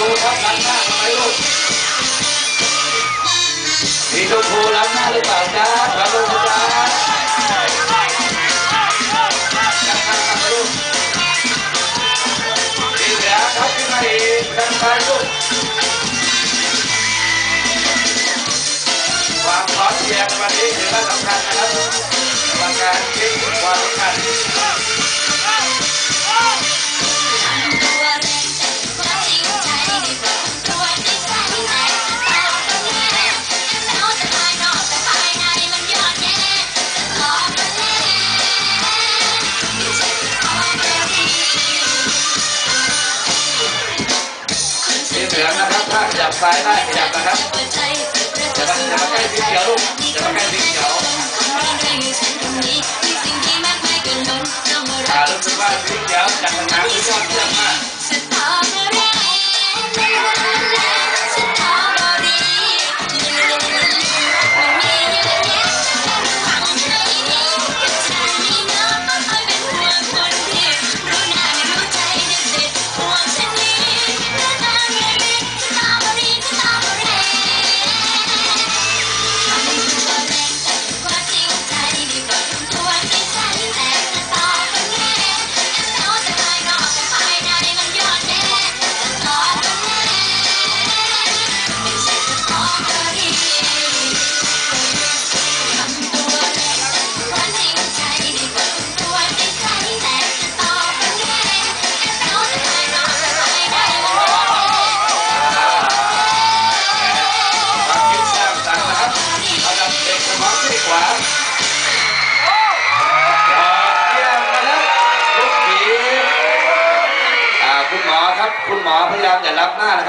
พูครับล้าหน้าทำไมลูกสีชมพูล้างหน้าหรือเปล่าจ๊ะครับลูกจ๊ะความพร้อมเพียงวันนี้ถือว่าสำคัญนะครับกรรมการคิดความสำคัญ บซ้ายได้ขยับนะครับอย่ามาอย่มาใกล้สีเขียวลูกอย่ามาใกล้สีเขียวอ่ารู้สึกว่าสี คุณหมอครับ คุณหมอพยายามอย่ารับหน้านะครับ